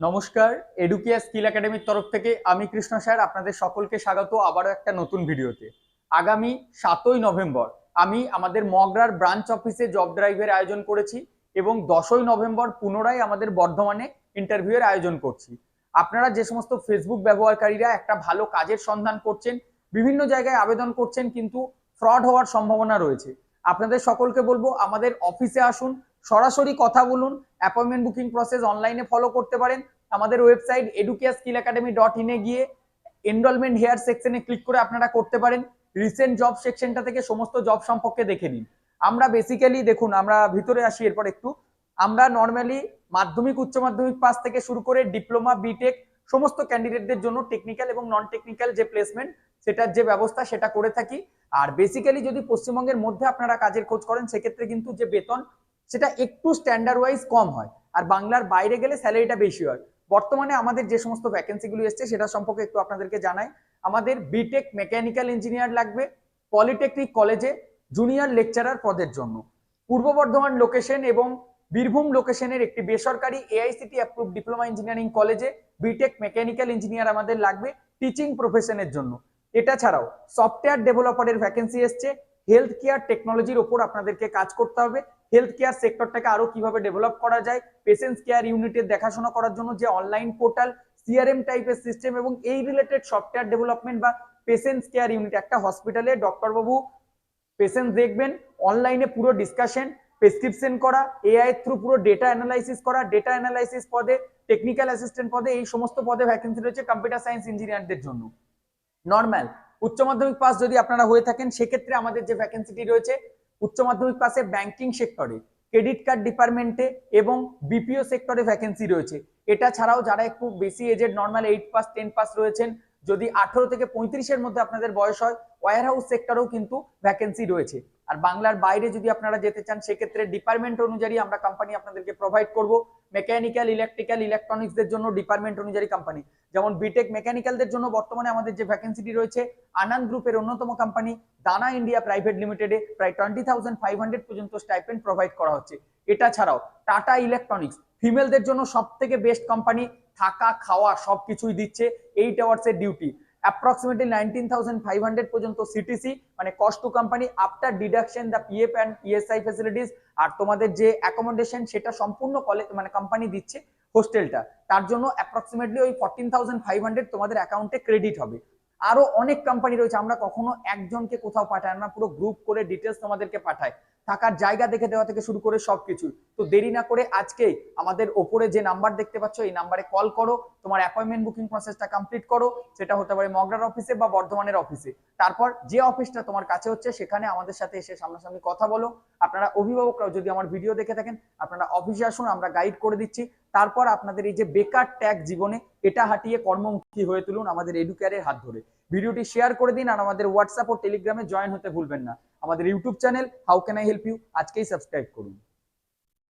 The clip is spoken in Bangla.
নমস্কার এডুকিয়া স্কিল একাডেমির তরফ থেকে আমি কৃষ্ণ স্যার আপনাদের সকলকে স্বাগত আবারও একটা নতুন ভিডিওতে। আগামী সাতই নভেম্বর আমি আমাদের মগরার ব্রাঞ্চ অফিসে জব ড্রাইভের আয়োজন করেছি এবং দশই নভেম্বর পুনরায় আমাদের বর্ধমানে ইন্টারভিউয়ের আয়োজন করছি। আপনারা যে সমস্ত ফেসবুক ব্যবহারকারীরা একটা ভালো কাজের সন্ধান করছেন, বিভিন্ন জায়গায় আবেদন করছেন কিন্তু ফ্রড হওয়ার সম্ভাবনা রয়েছে। আপনাদের সকলকে বলব, আমাদের অফিসে আসুন সরাসরি কথা বলুন অ্যাপয়েন্টমেন্ট বুকিং প্রসেস অনলাইনে ফলো করতে পারেন। আমাদের website educare skill academy dot ইনে গিয়ে এনরোলমেন্ট হেয়ার সেকশনে ক্লিক করে আপনারা করতে পারেন। রিসেন্ট জব সেকশনটা থেকে সমস্ত জব সম্পর্কে দেখে নিন। আমরা বেসিক্যালি দেখুন, আমরা ভিতরে আসি এরপর একটু। আমরা নর্মালি মাধ্যমিক, উচ্চ মাধ্যমিক পাস থেকে শুরু করে ডিপ্লোমা বিটেক সমস্ত ক্যান্ডিডেটদের জন্য টেকনিক্যাল এবং নন টেকনিক্যাল যে প্লেসমেন্ট সেটার যে ব্যবস্থা, সেটা করে থাকি। আর বেসিক্যালি যদি পশ্চিমবঙ্গের মধ্যে আপনারা কাজের খোঁজ করেন, সেক্ষেত্রে কিন্তু যে বেতন সেটা একটু স্ট্যান্ডার্ড ওয়াইজ কম হয়। আর বাংলার বাইরে গেলে স্যালারিটা বেশি হয়। বর্তমানে আমাদের যে সমস্ত ভ্যাকেন্সিগুলো এসছে, সেটা সম্পর্কে একটু আপনাদেরকে জানাই। আমাদের বিটেক মেকানিক্যাল ইঞ্জিনিয়ার লাগবে পলিটেকনিক কলেজে জুনিয়র লেকচারার পদের জন্য। পূর্ব বর্ধমান লোকেশন এবং বীরভূম লোকেশনের একটি বেসরকারি এআইসিটি অ্যাপ্রুভ ডিপ্লোমা ইঞ্জিনিয়ারিং কলেজে বিটেক মেকানিক্যাল ইঞ্জিনিয়ার আমাদের লাগবে টিচিং প্রফেশনের জন্য। এটা ছাড়াও সফটওয়্যার ডেভেলপারের ভ্যাকেন্সি এসছে। হেলথ কেয়ার টেকনোলজির ওপর আপনাদেরকে কাজ করতে হবে। হেলথ কেয়ার সেক্টরটাকে আরও কীভাবে ডেভেলপ করা যায় পেশেন্টস কেয়ার ইউনিটের দেখাশোনা করার জন্য যে অনলাইন পোর্টাল সিআরএম টাইপের সিস্টেম এবং এই রিলেটেড সফটওয়্যার ডেভেলপমেন্ট বা পেশেন্টস কেয়ার ইউনিট একটা হসপিটালে ডক্টরবাবু পেশেন্ট দেখবেন অনলাইনে পুরো ডিসকাশন প্রেসক্রিপশন করা এআই থ্রু পুরো ডেটা অ্যানালাইসিস করা ডেটা অ্যানালাইসিস পদে টেকনিক্যাল অ্যাসিস্ট্যান্ট পদে, এই সমস্ত পদে ভ্যাকেন্সি রয়েছে কম্পিউটার সায়েন্স ইঞ্জিনিয়ারদের জন্য। নর্মাল উচ্চ মাধ্যমিক পাস যদি আপনারা হয়ে থাকেন, সেক্ষেত্রে আমাদের যে ভ্যাকেন্সিটি রয়েছে উচ্চ মাধ্যমিক পাশে ব্যাংকিং সেক্টরে ক্রেডিট কার্ড ডিপার্টমেন্টে এবং বিপিও সেক্টরে ভ্যাকেন্সি রয়েছে। এটা ছাড়াও যারা একটু বেশি এজের normal eight pass ten pass রয়েছেন, যদি আঠেরো থেকে পঁয়ত্রিশের মধ্যে আপনাদের বয়স হয় ওয়ার হাউস সেক্টরেও কিন্তু ভ্যাকেন্সি রয়েছে। আর বাংলার বাইরে যদি আপনারা যেতে চান, সেক্ষেত্রে ডিপার্টমেন্ট অনুযায়ী আমরা কোম্পানি আপনাদেরকে প্রোভাইড করব। মেকানিক্যাল ইলেকট্রিক্যাল ইলেকট্রনিক্সদের জন্য ডিপার্টমেন্ট অনুযায়ী কোম্পানি যেমন বিটেক মেকানিক্যালদের জন্য বর্তমানে আমাদের যে ভ্যাকেন্সিটি রয়েছে আনন্দ গ্রুপের অন্যতম কোম্পানি দানা ইন্ডিয়া প্রাইভেট লিমিটেডে প্রায় টোয়েন্টি থাউজেন্ড ফাইভ হান্ড্রেড পর্যন্ত স্টাইপেন্ড প্রোভাইড করা হচ্ছে। এটা ছাড়াও টাটা ইলেকট্রনিক্স ফিমেলদের জন্য সব থেকে বেস্ট কোম্পানি থাকা, খাওয়া সবকিছুই দিচ্ছে। Eight আওয়ার্সের duty approximately nineteen thousand five hundred পর্যন্ত সিটিসি মানে cost to company after deduction the PF and ESI facilities আর তোমাদের যে অ্যাকোমোডেশন সেটা সম্পূর্ণ কলেজ মানে কোম্পানি দিচ্ছে হোস্টেলটা তার জন্য অ্যাপ্রক্সিমেটলি ওই ফোরটিন থাউজেন্ড ফাইভ হান্ড্রেড তোমাদের অ্যাকাউন্টে ক্রেডিট হবে। আরও অনেক কোম্পানি রয়েছে, আমরা কখনো একজনকে কোথাও পাঠাই আমরা পুরো গ্রুপ করে ডিটেলস তোমাদেরকে পাঠাই। থাকার জায়গা দেখে দেওয়া থেকে শুরু করে সবকিছু। তো দেরি না করে আজকেই আমাদের ওপরে যে নাম্বার দেখতে পাচ্ছ, এই নাম্বারে কল করো, তোমার অ্যাপয়েন্টমেন্ট বুকিং প্রসেসটা কমপ্লিট করো, সেটা হতে পারে মগরার অফিসে বা বর্ধমানের অফিসে তারপর যে অফিসটা তোমার কাছে হচ্ছে, সেখানে আমাদের সাথে এসে সামনাসামনি কথা বলো। আপনারা অভিভাবকরাও যদি আমার ভিডিও দেখে থাকেন, আপনারা অফিসে আসুন, আমরা গাইড করে দিচ্ছি। তারপর আপনাদের এই যে বেকার ট্যাগ জীবনে, এটা হাঁটিয়ে কর্মমুখী হয়ে তুলুন আমাদের এডুকেয়ারের হাত ধরে। ভিডিওটি শেয়ার করে দিন আর আমাদের হোয়াটসঅ্যাপ ও টেলিগ্রামে জয়েন হতে ভুলবেন না। আমাদের YouTube channel how can I help you আজকেই সাবস্ক্রাইব করুন